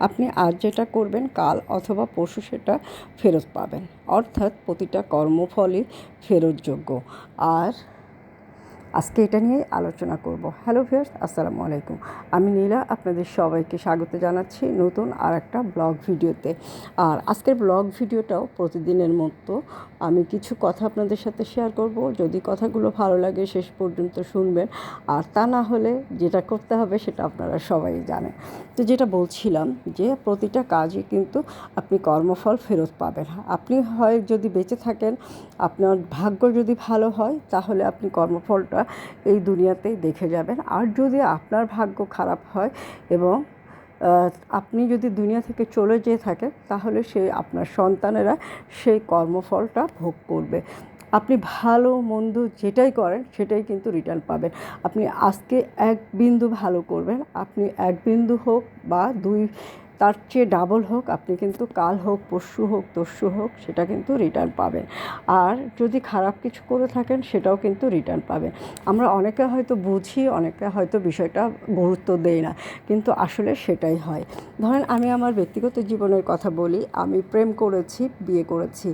আপনি আজ যেটা করবেন, কাল অথবা পরশু সেটা ফেরত পাবেন। অর্থাৎ প্রতিটা কর্মফলই ফেরতযোগ্য। আর আজকে এটা নিয়ে আলোচনা করব। হ্যালো ভিউয়ার্স আসসালামু আলাইকুম। আমি নীলা, আপনাদের সবাইকে স্বাগত জানাচ্ছি নতুন আর একটা ব্লগ ভিডিওতে। আর আজকের ব্লগ ভিডিওটাও প্রতিদিনের মতো আমি কিছু কথা আপনাদের সাথে শেয়ার করব। যদি কথাগুলো ভালো লাগে শেষ পর্যন্ত শুনবেন। আর তা না হলে যেটা করতে হবে সেটা আপনারা সবাই জানেন। তো যেটা বলছিলাম যে প্রতিটা কাজে কিন্তু আপনি কর্মফল ফেরত পাবেন। আপনি হয় যদি বেঁচে থাকেন, আপনার ভাগ্য যদি ভালো হয়, তাহলে আপনি কর্মফলটা এই দুনিয়াতেই দেখে যাবেন। আর যদি আপনার ভাগ্য খারাপ হয় এবং আপনি যদি দুনিয়া থেকে চলে যেয়ে থাকেন, তাহলে সেই আপনার সন্তানেরা সেই কর্মফলটা ভোগ করবে। আপনি ভালো মন্দ যেটাই করেন, সেটাই কিন্তু রিটার্ন পাবেন। আপনি আজকে এক বিন্দু ভালো করবেন, আপনি এক বিন্দু হোক বা দুই তার চেয়ে ডাবল হোক, আপনি কিন্তু কাল হোক, পরশু হোক, তরশু হোক, সেটা কিন্তু রিটার্ন পাবেন। আর যদি খারাপ কিছু করে থাকেন, সেটাও কিন্তু রিটার্ন পাবেন। আমরা অনেকে হয়তো বুঝি, অনেকে হয়তো বিষয়টা গুরুত্ব দেই না, কিন্তু আসলে সেটাই হয়। ধরেন আমি আমার ব্যক্তিগত জীবনের কথা বলি, আমি প্রেম করেছি, বিয়ে করেছি।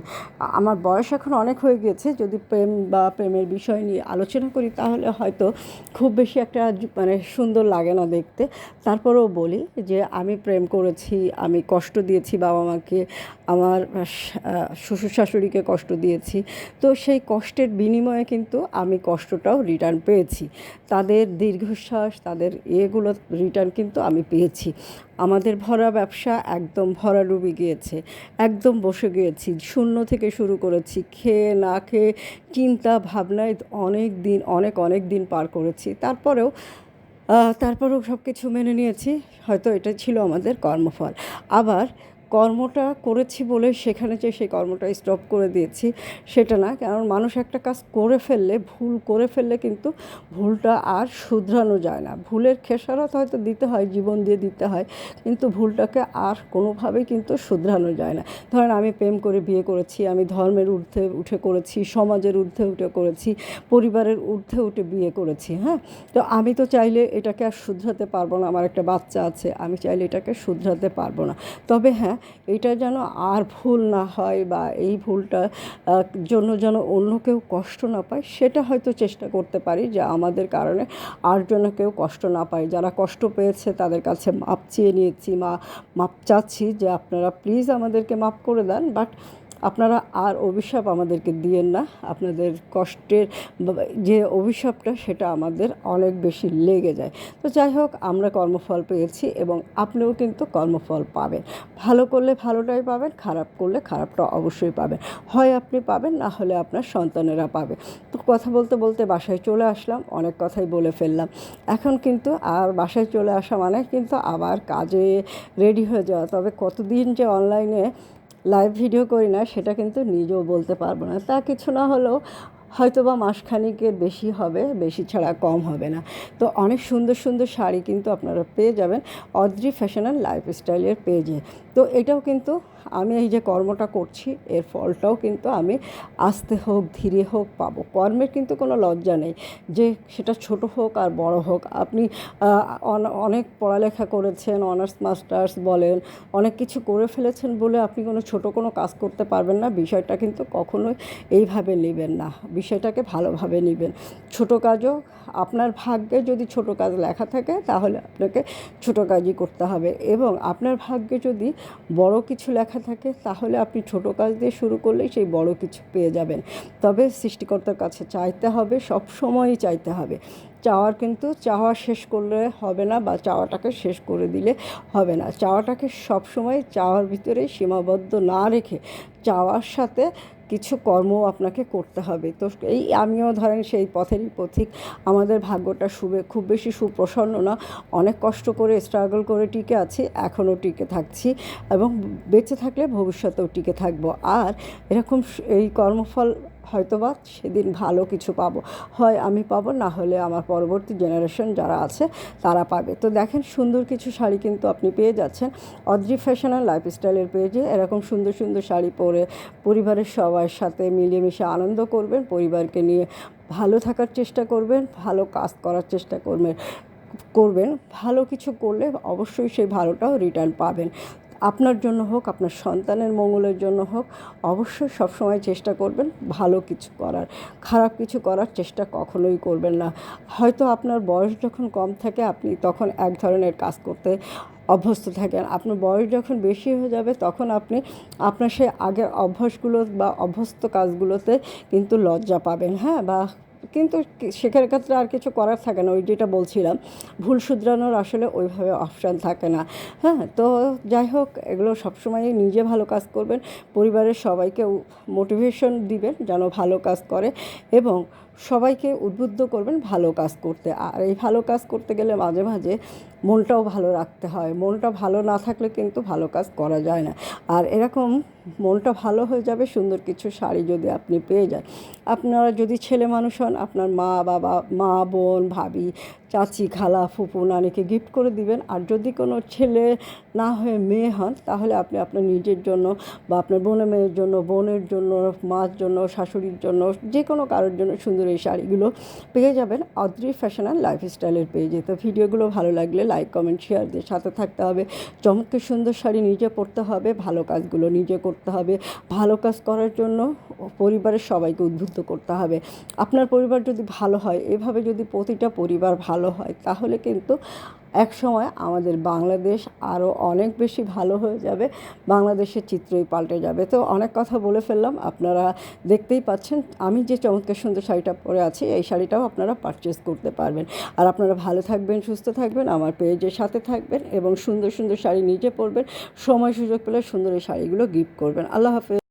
আমার বয়স এখন অনেক হয়ে গিয়েছে, যদি প্রেম বা প্রেমের বিষয় নিয়ে আলোচনা করি, তাহলে হয়তো খুব বেশি একটা মানে সুন্দর লাগে না দেখতে। তারপরেও বলি যে, আমি প্রেম করেছি। করেছি, আমি কষ্ট দিয়েছি বাবা মাকে, আমার শ্বশুর শাশুড়িকে কষ্ট দিয়েছি। তো সেই কষ্টের বিনিময়ে কিন্তু আমি কষ্টটাও রিটার্ন পেয়েছি। তাদের দীর্ঘশ্বাস, তাদের এগুলো রিটার্ন কিন্তু আমি পেয়েছি। আমাদের ভরা ব্যবসা একদম ভরা ডুবে গিয়েছে, একদম বসে গিয়েছি, শূন্য থেকে শুরু করেছি, খেয়ে না খেয়ে চিন্তা ভাবনায় অনেক দিন, অনেক অনেক দিন পার করেছি। তারপরেও তারপরেও সব কিছু মেনে নিয়েছি। হয়তো এটা ছিল আমাদের কর্মফল। আবার কর্মটা করেছি বলে সেখানে যে সেই কর্মটা স্টপ করে দিয়েছি, সেটা না। কারণ মানুষ একটা কাজ করে ফেললে, ভুল করে ফেললে কিন্তু ভুলটা আর শুধরানো যায় না। ভুলের খেসারত হয়তো দিতে হয়, জীবন দিয়ে দিতে হয়, কিন্তু ভুলটাকে আর কোনোভাবেই কিন্তু শুধরানো যায় না। ধরেন আমি প্রেম করে বিয়ে করেছি, আমি ধর্মের ঊর্ধ্বে উঠে করেছি, সমাজের ঊর্ধ্বে উঠে করেছি, পরিবারের ঊর্ধ্বে উঠে বিয়ে করেছি হ্যাঁ? তো আমি তো চাইলে এটাকে আর শুধরাতে পারব না। আমার একটা বাচ্চা আছে, আমি চাইলে এটাকে শুধরাতে পারব না। তবে হ্যাঁ এটা যেন আর ভুল না হয় বা এই ভুলটা জন্য যেন অন্য কেউ কষ্ট না পায়, সেটা হয়তো চেষ্টা করতে পারি যে আমাদের কারণে আর যেন কেউ কষ্ট না পায়। যারা কষ্ট পেয়েছে তাদের কাছে মাপ চেয়ে নিয়েছি, মা, মাপ চাচ্ছি যে আপনারা প্লিজ আমাদেরকে মাপ করে দেন বাট আপনারা আর অভিশাপ আমাদেরকে দিয়েন না। আপনাদের কষ্টের যে অভিশাপটা, সেটা আমাদের অনেক বেশি লেগে যায়। তো যাই হোক, আমরা কর্মফল পেয়েছি এবং আপনিও কিন্তু কর্মফল পাবেন। ভালো করলে ভালোটাই পাবেন, খারাপ করলে খারাপটা অবশ্যই পাবেন। হয় আপনি পাবেন, না হলে আপনার সন্তানেরা পাবে। তো কথা বলতে বলতে বাসায় চলে আসলাম, অনেক কথাই বলে ফেললাম। এখন কিন্তু আর বাসায় চলে আসা মানে কিন্তু আবার কাজে রেডি হয়ে যাওয়া। তবে কতদিন যে অনলাইনে লাইভ ভিডিও করি না, সেটা কিন্তু নিজেও বলতে পারব না। তা কিছু না হলেও হয়তো বা মাসখানিকের বেশি হবে, বেশি ছাড়া কম হবে না। তো অনেক সুন্দর সুন্দর শাড়ি কিন্তু আপনারা পেয়ে যাবেন অদ্রি ফ্যাশন অ্যান্ড লাইফস্টাইলের পেজে। তো এটাও কিন্তু আমি এই যে কর্মটা করছি, এর ফলটাও কিন্তু আমি আস্তে হোক, ধীরে হোক পাবো। কর্মের কিন্তু কোনো লজ্জা নেই। যে সেটা ছোট হোক আর বড় হোক, আপনি অনেক পড়ালেখা করেছেন, অনার্স, মাস্টার্স বলেন, অনেক কিছু করে ফেলেছেন বলে আপনি কোনো ছোট কোনো কাজ করতে পারবেন না। বিষয়টা কিন্তু কখনোই এইভাবে নেবেন না। বিষয়টাকে ভালোভাবে নেবেন। ছোট কাজও আপনার ভাগ্যে যদি ছোট কাজ লেখা থাকে, তাহলে আপনাকে ছোট কাজই করতে হবে। এবং আপনার ভাগ্যে যদি বড় কিছু লেখা থাকে, তাহলে আপনি ছোট কাজ দিয়ে শুরু করলেই সেই বড় কিছু পেয়ে যাবেন। তবে সৃষ্টিকর্তার কাছে চাইতে হবে, সব সময়ই চাইতে হবে। চাওয়ার কিন্তু, চাওয়া শেষ করলে হবে না বা চাওয়াটাকে শেষ করে দিলে হবে না। চাওয়াটাকে সবসময় চাওয়ার ভিতরে সীমাবদ্ধ না রেখে চাওয়ার সাথে কিছু কর্ম আপনাকে করতে হবে। তো এই আমিও ধরেন সেই পথেরই পথিক। আমাদের ভাগ্যটা শুভে খুব বেশি সুপ্রসন্ন না। অনেক কষ্ট করে স্ট্রাগল করে টিকে আছি, এখনও টিকে থাকছি এবং বেঁচে থাকলে ভবিষ্যতেও টিকে থাকব। আর এরকম এই কর্মফল হয়তোবা সেদিন ভালো কিছু পাবো। হয় আমি পাবো, না হলে আমার পরবর্তী জেনারেশন যারা আছে, তারা পাবে। তো দেখেন সুন্দর কিছু শাড়ি কিন্তু আপনি পেয়ে যাচ্ছেন। অদ্রি ফ্যাশন আর লাইফস্টাইলের পেজে এরকম সুন্দর সুন্দর শাড়ি পরে পরিবারের সবার সাথে মিলেমিশে আনন্দ করবেন, পরিবারকে নিয়ে ভালো থাকার চেষ্টা করবেন, ভালো কাজ করার চেষ্টা করবেন করবেন। ভালো কিছু করলে অবশ্যই সেই ভালোটাও রিটার্ন পাবেন। আপনার জন্য হোক, আপনার সন্তানের মঙ্গলের জন্য হোক, অবশ্যই সবসময় চেষ্টা করবেন ভালো কিছু করার। খারাপ কিছু করার চেষ্টা কখনোই করবেন না। হয়তো আপনার বয়স যখন কম থাকে, আপনি তখন এক ধরনের কাজ করতে অভ্যস্ত থাকেন। আপনার বয়স যখন বেশি হয়ে যাবে, তখন আপনি আপনার সেই আগের অভ্যাসগুলো বা অভ্যস্ত কাজগুলোতে কিন্তু লজ্জা পাবেন হ্যাঁ? বা কিন্তু শেখার ক্ষেত্রে আর কিছু করার থাকে না, ওই যেটা বলছিলাম। ভুল শুধরানোর আসলে ওইভাবে অপশান থাকে না। হ্যাঁ তো যাই হোক, এগুলো সবসময় নিজে ভালো কাজ করবেন, পরিবারের সবাইকে মোটিভেশন দিবেন যেন ভালো কাজ করে এবং সবাইকে উদ্বুদ্ধ করবেন ভালো কাজ করতে। আর এই ভালো কাজ করতে গেলে মাঝে মাঝে মনটাও ভালো রাখতে হয়। মনটা ভালো না থাকলে কিন্তু ভালো কাজ করা যায় না। আর এরকম মনটা ভালো হয়ে যাবে সুন্দর কিছু শাড়ি যদি আপনি পেয়ে যান। আপনারা যদি ছেলে মানুষ হন, আপনার মা, বাবা, মা, বোন, ভাবি, চাচি, খালা, ফুপু, নানিকে গিফট করে দিবেন। আর যদি কোনো ছেলে না হয়ে মেয়ে হন, তাহলে আপনি আপনার নিজের জন্য বা আপনার বোনের মেয়ের জন্য, বোনের জন্য, মার জন্য, শাশুড়ির জন্য, যে কোনো কারোর জন্য সুন্দর এই শাড়িগুলো পেয়ে যাবেন। অদ্রি ফ্যাশন অ্যান্ড লাইফস্টাইলের পেয়ে তো ভিডিওগুলো ভালো লাগলে লাইক কমেন্ট শেয়ার দিয়ে সাথে থাকতে হবে। চমককে সুন্দর শাড়ি নিজে পরতে হবে, ভালো কাজগুলো নিজে করতে হবে। ভালো কাজ করার জন্য পরিবারের সবাইকে উদ্বুদ্ধ করতে হবে। আপনার পরিবার যদি ভালো হয়, এভাবে যদি প্রতিটা পরিবার ভালো হয়, তাহলে কিন্তু এক সময় আমাদের বাংলাদেশ আরও অনেক বেশি ভালো হয়ে যাবে, বাংলাদেশের চিত্রই পাল্টে যাবে। তো অনেক কথা বলে ফেললাম, আপনারা দেখতেই পাচ্ছেন, আমি যে চমৎকার সুন্দর শাড়িটা পরে আছি, এই শাড়িটাও আপনারা পারচেস করতে পারবেন। আর আপনারা ভালো থাকবেন, সুস্থ থাকবেন, আমার পেজের সাথে থাকবেন এবং সুন্দর সুন্দর শাড়ি নিজে পরবেন, সময় সুযোগ পেলে সুন্দর এই শাড়িগুলো গিফট করবেন। আল্লাহ হাফেজ।